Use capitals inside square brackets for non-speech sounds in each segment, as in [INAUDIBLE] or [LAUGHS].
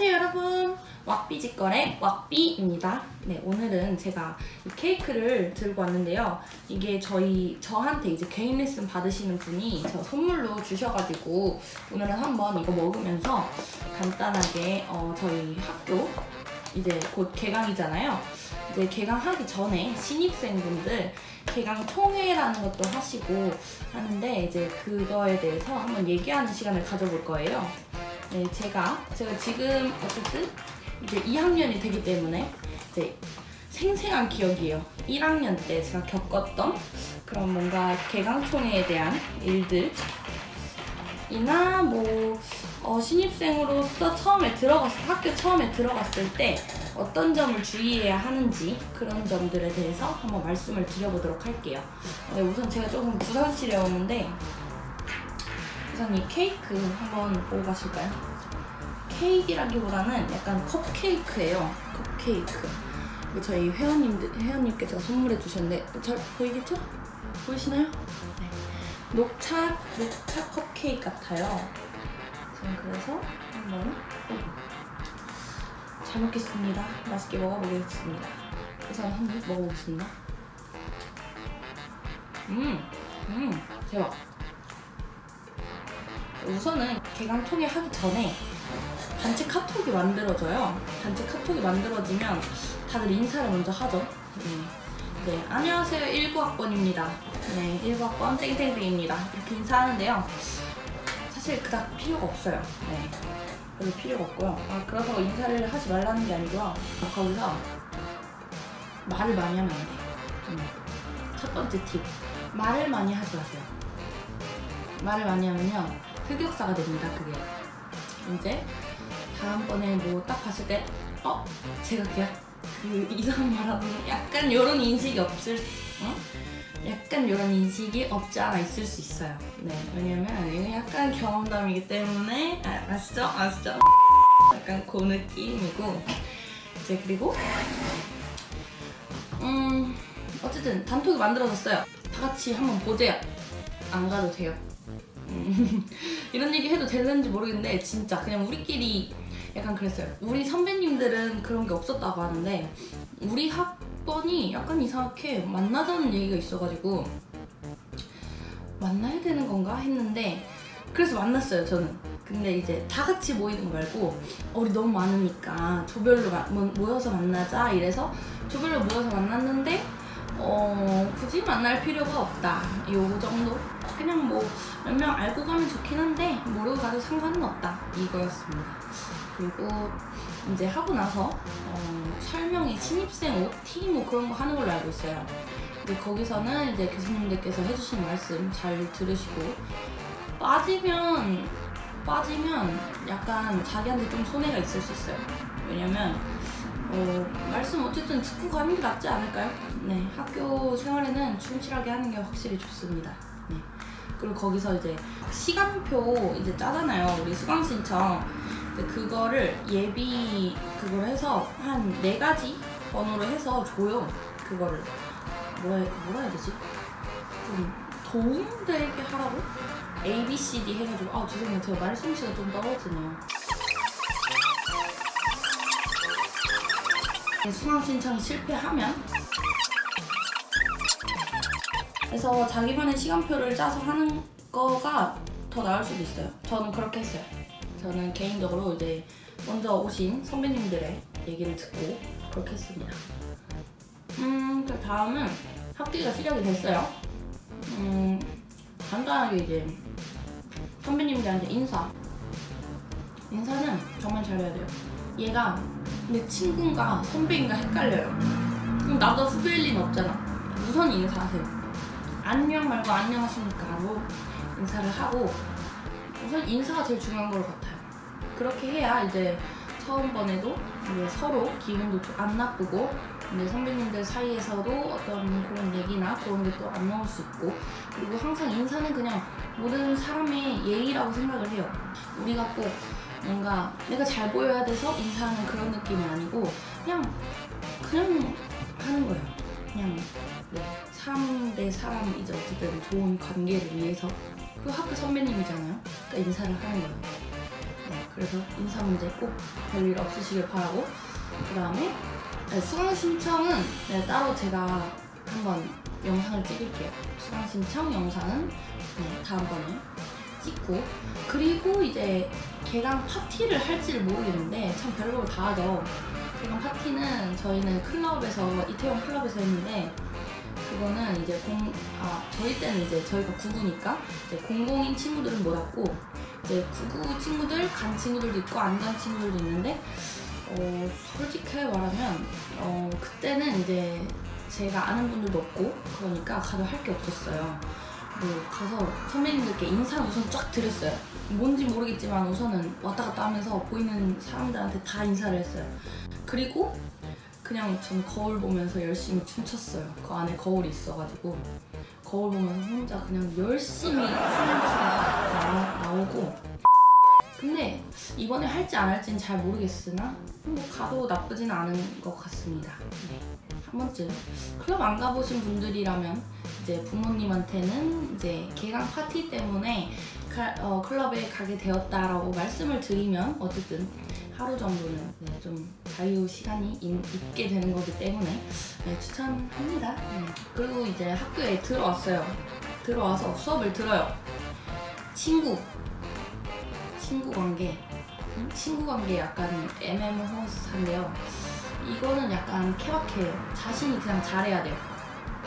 안녕하세요 여러분. 왁비직거래 왁비입니다. 네 오늘은 제가 케이크를 들고 왔는데요. 이게 저희 저한테 이제 개인 레슨 받으시는 분이 저 선물로 주셔가지고 오늘은 한번 이거 먹으면서 간단하게 어, 저희 학교 이제 곧 개강이잖아요. 이제 개강하기 전에 신입생분들 개강 총회라는 것도 하시고 하는데 이제 그거에 대해서 한번 얘기하는 시간을 가져볼 거예요 네, 제가 제가 지금 어쨌든 이제 2학년이 되기 때문에 이제 생생한 기억이에요. 1학년 때 제가 겪었던 그런 뭔가 개강총회에 대한 일들 이나 뭐 어, 신입생으로서 처음에 들어갔 학교 처음에 들어갔을 때 어떤 점을 주의해야 하는지 그런 점들에 대해서 한번 말씀을 드려보도록 할게요. 네, 우선 제가 조금 부산시려웠는데 이 케이크 한번 보고 가실까요? 케이크라기보다는 약간 컵케이크예요. 컵케이크. 저희 회원님들 회원님께 제가 선물해 주셨는데 잘 보이겠죠? 보이시나요? 네. 녹차 녹차 컵케이크 같아요. 저는 그래서 한번 잘 먹겠습니다. 맛있게 먹어보겠습니다. 우선 한입 먹어보겠습니다. 음, 음, 대박. 우선은 개강통회 하기 전에 단체 카톡이 만들어져요. 단체 카톡이 만들어지면 다들 인사를 먼저 하죠. 네. 네, 안녕하세요. 19학번입니다. 네, 19학번 땡땡땡입니다. 이렇게 인사하는데요. 사실 그닥 필요가 없어요. 네. 별로 필요가 없고요. 아, 그래서 인사를 하지 말라는 게 아니고요. 거기서 말을 많이 하면 안 돼요. 음. 첫 번째 팁. 말을 많이 하지 마세요. 말을 많이 하면요. 흑역사가 됩니다, 그게. 이제 다음번에 뭐 딱 봤을 때, 어? 제가 그 이상한 말하면 약간 이런 인식이 없을, 어? 약간 이런 인식이 없지 않아 있을 수 있어요. 네, 왜냐면 이거 약간 경험담이기 때문에, 아, 아시죠? 아시죠? 약간 그 느낌이고, 이제 그리고, 음, 어쨌든 단톡이 만들어졌어요. 다 같이 한번 보재요. 안 가도 돼요. 음, [LAUGHS] 이런 얘기 해도 되는지 모르겠는데 진짜 그냥 우리끼리 약간 그랬어요. 우리 선배님들은 그런 게 없었다고 하는데 우리 학번이 약간 이상하게 만나자는 얘기가 있어가지고 만나야 되는 건가 했는데 그래서 만났어요 저는. 근데 이제 다 같이 모이는 거 말고 어, 우리 너무 많으니까 조별로 마, 모, 모여서 만나자 이래서 조별로 모여서 만났는데 어, 굳이 만날 필요가 없다. 요 정도? 그냥 뭐 몇 명 알고 가면 좋긴 한데 모르고 가도 상관은 없다. 이거였습니다. 그리고 이제 하고 나서 어, 설명이 신입생 OT 뭐 그런 거 하는 걸로 알고 있어요. 근데 거기서는 이제 교수님들께서 해주신 말씀 잘 들으시고 빠지면 빠지면 약간 자기한테 좀 손해가 있을 수 있어요. 왜냐면 어, 말씀 어쨌든 듣고 가는 게 낫지 않을까요? 네, 학교 생활에는 충실하게 하는 게 확실히 좋습니다. 네. 그리고 거기서 이제 시간표 이제 짜잖아요. 우리 수강 신청. 그거를 예비 그걸 해서 한 네 가지 번호로 해서 줘요. 그거를 뭐라, 뭐라 해야 되지? 좀 도움되게 하라고? A, B, C, D 해가지고 아 죄송해요. 제가 말솜씨가 좀 떨어지네요. 수강 신청이 실패하면 그래서 자기만의 시간표를 짜서 하는 거가 더 나을 수도 있어요. 저는 그렇게 했어요. 저는 개인적으로 이제 먼저 오신 선배님들의 얘기를 듣고 그렇게 했습니다. 음, 그 다음은 학기가 시작이 됐어요. 음, 간단하게 이제 선배님들한테 인사. 인사는 정말 잘해야 돼요. 얘가 내 친구인가 선배인가 헷갈려요. 그럼 나도 후배일 리는 없잖아. 우선 인사하세요. 안녕 말고 안녕하십니까로 인사를 하고 우선 인사가 제일 중요한 것 같아요. 그렇게 해야 이제 처음 번에도 이제 서로 기분도 안 나쁘고 이제 선배님들 사이에서도 어떤 그런 얘기나 그런 게 또 안 나올 수 있고 그리고 항상 인사는 그냥 모든 사람의 예의라고 생각을 해요. 우리가 꼭 뭔가 내가 잘 보여야 돼서 인사하는 그런 느낌이 아니고 그냥 그냥 하는 거예요. 그냥 네, 사람 대 사람 이제 어쨌든 좋은 관계를 위해서 그 학교 선배님이잖아요. 그러니까 인사를 하는 거예요. 네, 그래서 인사 문제 꼭 별일 없으시길 바라고 그 다음에 수강 신청은 네, 따로 제가 한번 영상을 찍을게요. 수강 신청 영상은 네, 다음번에 찍고 그리고 이제 개강 파티를 할지를 모르겠는데 참 별걸 다 하죠. 개강 파티는 저희는 클럽에서 이태원 클럽에서 했는데 그거는 이제 공, 아, 저희 때는 이제 저희가 구구니까 이제 공공인 친구들은 못 왔고 이제 구구 친구들 간 친구들도 있고 안 간 친구들도 있는데 어, 솔직하게 말하면 어, 그때는 이제 제가 아는 분들도 없고 그러니까 가도 할 게 없었어요. 뭐 가서 선배님들께 인사 우선 쫙 드렸어요. 뭔지 모르겠지만 우선은 왔다 갔다 하면서 보이는 사람들한테 다 인사를 했어요. 그리고 그냥 전 거울 보면서 열심히 춤췄어요. 그 안에 거울이 있어가지고 거울 보면서 혼자 그냥 열심히 춤을 추다가 나오고 근데 이번에 할지 안 할지는 잘 모르겠으나 뭐 가도 나쁘진 않은 것 같습니다. 네. 한 번쯤 클럽 안 가보신 분들이라면 이제 부모님한테는 이제 개강 파티 때문에 가- 어, 클럽에 가게 되었다라고 말씀을 드리면 어쨌든 하루 정도는 네, 좀 자유 시간이 있, 있게 되는 거기 때문에 네, 추천합니다. 네. 그리고 이제 학교에 들어왔어요. 들어와서 수업을 들어요. 친구, 친구 관계, 음, 친구 관계 약간 애매모호한데요. 이거는 약간 케바케예요. 자신이 그냥 잘해야 돼요.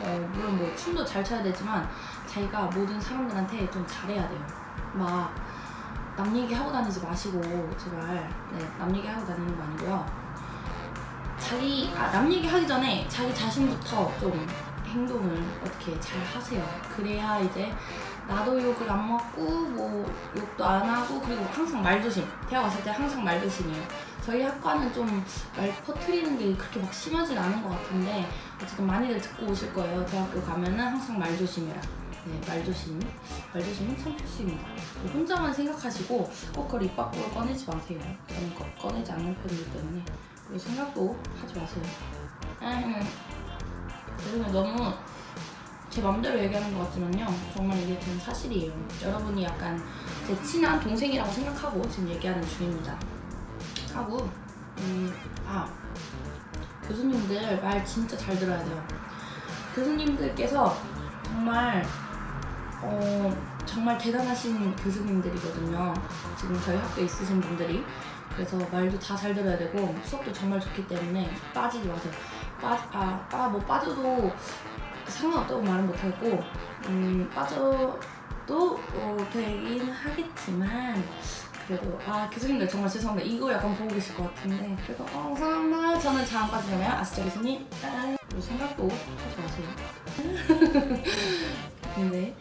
어, 물론 뭐 춤도 잘 춰야 되지만 자기가 모든 사람들한테 좀 잘해야 돼요. 막 남 얘기하고 다니지 마시고 제발 네, 남 얘기하고 다니는 거 아니고요. 자기 아, 남 얘기하기 전에 자기 자신부터 좀 행동을 어떻게 잘 하세요. 그래야 이제 나도 욕을 안 먹고 뭐 욕도 안 하고 그리고 항상 말조심. 대학 왔을 때 항상 말조심이에요. 저희 학과는 좀 말 퍼트리는 게 그렇게 막 심하진 않은 것 같은데 어쨌든 많이들 듣고 오실 거예요. 대학교 가면은 항상 말조심해라. 네, 말조심. 말조심은 참 필수입니다. 뭐 혼자만 생각하시고 꼭 그걸 입 밖으로 꺼내지 마세요. 저는 거, 꺼내지 않는 편이기 때문에 그리고 생각도 하지 마세요. 음, 그리고 너무 제 맘대로 얘기하는 것 같지만요. 정말 이게 된 사실이에요. 여러분이 약간 제 친한 동생이라고 생각하고 지금 얘기하는 중입니다. 하고, 음, 아, 교수님들 말 진짜 잘 들어야 돼요. 교수님들께서 정말, 어, 정말 대단하신 교수님들이거든요. 지금 저희 학교에 있으신 분들이. 그래서 말도 다 잘 들어야 되고, 수업도 정말 좋기 때문에 빠지지 마세요. 빠, 아, 아, 뭐 빠져도 상관없다고 말은 못하고 음, 빠져도 어, 되긴 하겠지만 그래도 아 교수님들 정말 죄송합니다 이거 약간 보고 계실 것 같은데 그래도 어 감사합니다 저는 잘안 빠지려면 아시죠 교수님 아, 그리고 생각도 하지 마세요 [LAUGHS] 근데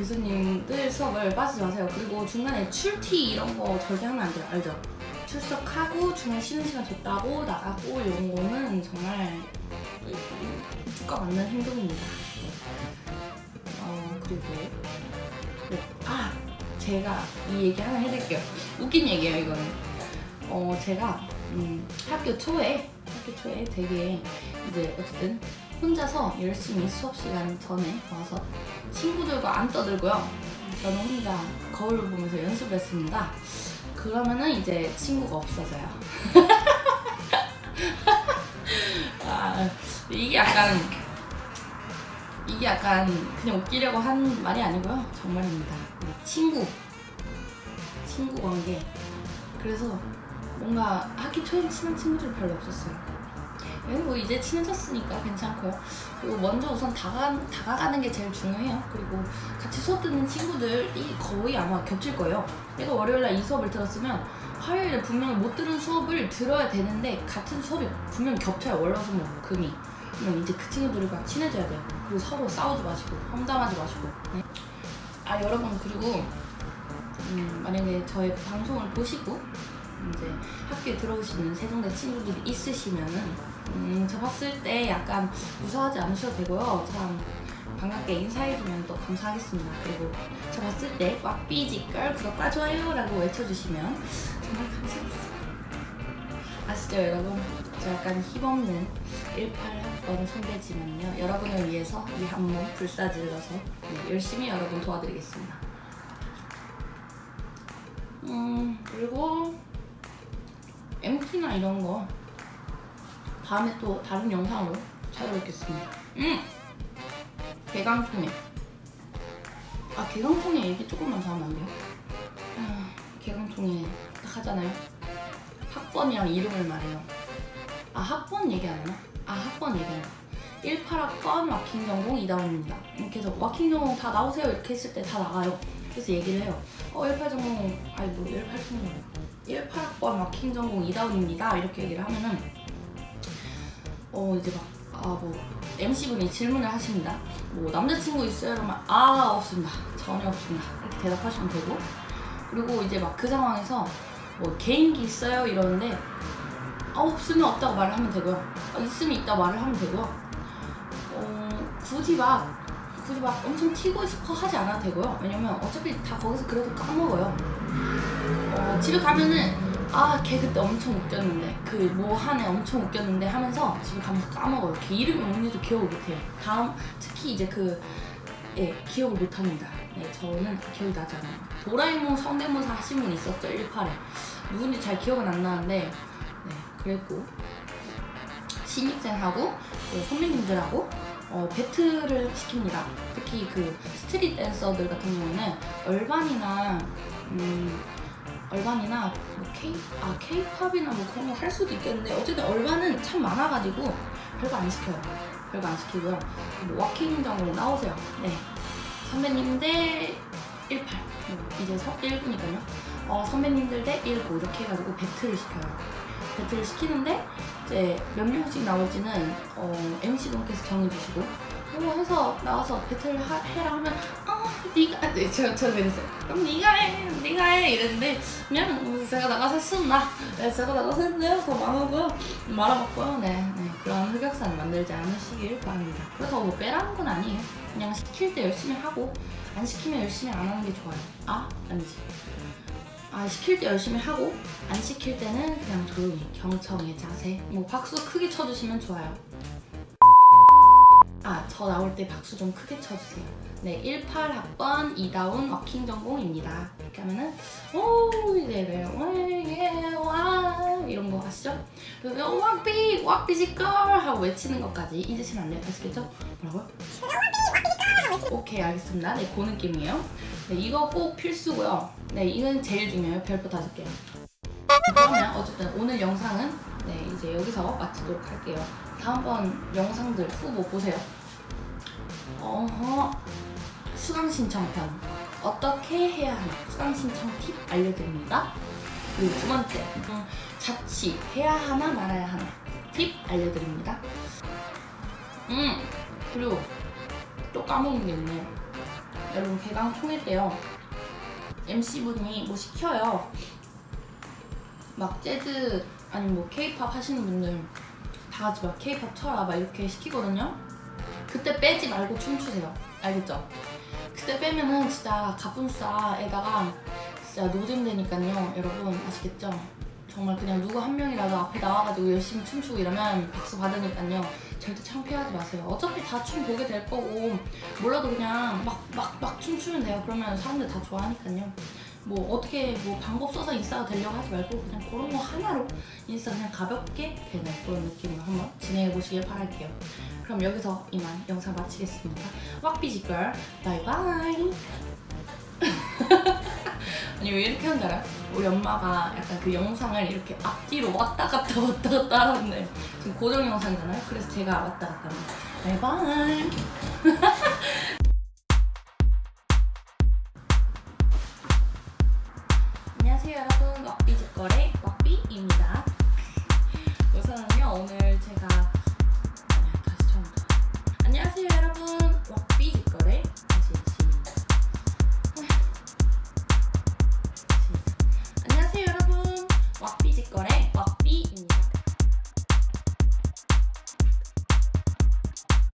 교수님들 수업을 빠지지 마세요 그리고 중간에 출티 이런 거 절대 하면 안 돼요 알죠? 출석하고 중간에 쉬는 시간 줬다고 나가고 이런 거는 정말 국가 맞는 행동입니다. 어 그리고 네. 아 제가 이 얘기 하나 해드릴게요. 웃긴 얘기예요 이거는. 어 제가 음, 학교 초에 학교 초에 되게 이제 어쨌든 혼자서 열심히 수업 시간 전에 와서 친구들과 안 떠들고요. 저는 혼자 거울을 보면서 연습을 했습니다. 그러면은 이제 친구가 없어져요. [LAUGHS] 아, 이게 약간 이게 약간 그냥 웃기려고 한 말이 아니고요. 정말입니다. 네, 친구, 친구 관계. 그래서 뭔가 학기 초엔 친한 친구들 별로 없었어요. 예, 뭐 이제 친해졌으니까 괜찮고요. 그리고 먼저 우선 다가, 다가가는 게 제일 중요해요. 그리고 같이 수업 듣는 친구들이 거의 아마 겹칠 거예요. 내가 월요일날 이 수업을 들었으면 화요일에 분명히 못 들은 수업을 들어야 되는데 같은 수업이 분명 겹쳐요. 월화수목 뭐 금이. 그러면 이제 그 친구들과 친해져야 돼요. 그리고 서로 싸우지 마시고 험담하지 마시고. 네. 아 여러분 그리고 음, 만약에 저의 방송을 보시고 이제 학교에 들어오시는 세종대 친구들이 있으시면은 음, 저 봤을 때 약간 무서워하지 않으셔도 되고요. 참 반갑게 인사해주면 또 감사하겠습니다. 그리고 저 봤을 때 꽉 삐지걸 구독과 좋아요 라고 외쳐주시면 정말 감사하겠습니다. 아시죠 여러분? 저 약간 힘없는 18학번 선배지만요. 여러분을 위해서 이 한몸 불사질러서 네, 열심히 여러분 도와드리겠습니다. 음 그리고 팬티나 이런 거 다음에 또 다른 영상으로 찾아뵙겠습니다. 음! 개강총회. 아, 개강총회 얘기 조금만 더 하면 안 돼요? 아, 개강총회 딱 하잖아요. 학번이랑 이름을 말해요. 아, 학번 얘기 안 하나? 아, 학번 얘기 하나? 18학번 와킹 전공 이다원입니다. 이렇게 해서 와킹 전공 다 나오세요 이렇게 했을 때 다 나가요. 그래서 얘기를 해요. 어, 18 전공, 아니 뭐 18 전공 18학번 와킹 전공 이다운입니다. 이렇게 얘기를 하면은 어 이제 막 아 뭐 MC분이 질문을 하십니다. 뭐 남자친구 있어요? 그러면 아 없습니다. 전혀 없습니다. 이렇게 대답하시면 되고 그리고 이제 막 그 상황에서 뭐 개인기 있어요? 이러는데 아 없으면 없다고 말을 하면 되고요. 아, 있으면 있다고 말을 하면 되고요. 어 굳이 막 굳이 막 엄청 튀고 싶어 하지 않아도 되고요. 왜냐면 어차피 다 거기서 그래도 까먹어요. 어, 집에 가면은 아 걔 그때 엄청 웃겼는데 그 뭐한애 엄청 웃겼는데 하면서 집에 가면서 까먹어요. 걔 이름이 뭔지도 기억을 못해요. 다음 특히 이제 그 예, 기억을 못합니다. 네, 저는 기억이 나지 않아요. 도라에몽 성대모사 하신 분 있었죠, 18에. 누군지 잘 기억은 안 나는데, 네, 그랬고. 신입생하고, 그 선배님들하고, 어, 배틀을 시킵니다. 특히 그 스트릿 댄서들 같은 경우는 얼반이나, 음, 얼반이나 뭐 K, 아, K-팝이나 뭐 그런 거 할 수도 있겠는데, 어쨌든 얼반은 참 많아가지고, 별거 안 시켜요. 별거 안 시키고요. 뭐 워킹 정으로 나오세요. 네. 선배님들 18. 뭐 이제 서 1부니까요. 어, 선배님들 대19 이렇게 해가지고 배틀을 시켜요. 배틀을 시키는데 이제 몇 명씩 나올지는 어, MC분께서 정해주시고 뭐 해서 나와서 배틀 하, 해라 하면 아 네가 네, 제가 제가 그랬어요. 그럼 네가 해, 네가 해 이랬는데 그냥 음, 제가 나가서 했습니다. 네, 제가 나가서 했는데요. 더 망하고요. 말아먹고요. 네, 네 그런 흑역사는 만들지 않으시길 바랍니다. 그렇다고 뭐 빼라는 건 아니에요. 그냥 시킬 때 열심히 하고 안 시키면 열심히 안 하는 게 좋아요. 아 아니지. 아 시킬 때 열심히 하고 안 시킬 때는 그냥 조용히 경청의 자세. 뭐 박수 크게 쳐주시면 좋아요. 아, 저 나올 때 박수 좀 크게 쳐주세요. 네, 18학번 이다운 워킹 전공입니다. 이렇게 하면은, 오, 네네, 와, 와, 이런 거 아시죠? 왁비, 왁비지 걸 하고 외치는 것까지 잊으시면 안 돼요. 아시겠죠? 뭐라고요? 오케이, 알겠습니다. 네, 그 느낌이에요. 네, 이거 꼭 필수고요. 네, 이는 제일 중요해요. 별표 다섯 개요. 그러면 어쨌든 오늘 영상은 네, 이제 여기서 마치도록 할게요. 다음번 영상들 후보 보세요. 어허 수강 신청편 어떻게 해야 하나 수강 신청 팁 알려드립니다. 그리고 두 번째 음, 자취 해야 하나 말아야 하나 팁 알려드립니다. 음 그리고 또 까먹은 게 있네요. 여러분 개강 총회 때요 MC 분이 뭐 시켜요. 막 재즈 아니 뭐 케이팝 하시는 분들 다 같이 막 케이팝 쳐라 막 이렇게 시키거든요. 그때 빼지 말고 춤추세요. 알겠죠? 그때 빼면은 진짜 갑분싸에다가 진짜 노잼되니까요. 여러분 아시겠죠? 정말 그냥 누구 한 명이라도 앞에 나와가지고 열심히 춤추고 이러면 박수 받으니까요. 절대 창피하지 마세요. 어차피 다 춤 보게 될 거고 몰라도 그냥 막 막 막 춤추면 돼요. 그러면 사람들 다 좋아하니까요. 뭐 어떻게 뭐 방법 써서 인싸가 되려고 하지 말고 그냥 그런 거 하나로 인싸 그냥 가볍게 되는 그런 느낌으로 한번 진행해 보시길 바랄게요. 그럼 여기서 이만 영상 마치겠습니다. 왁비지걸 바이바이. [LAUGHS] 아니 왜 이렇게 하는 줄 알아요? 우리 엄마가 약간 그 영상을 이렇게 앞뒤로 왔다 갔다 왔다 갔다 하는데 지금 고정 영상이잖아요. 그래서 제가 왔다 갔다 합니다. 바이바이. [LAUGHS]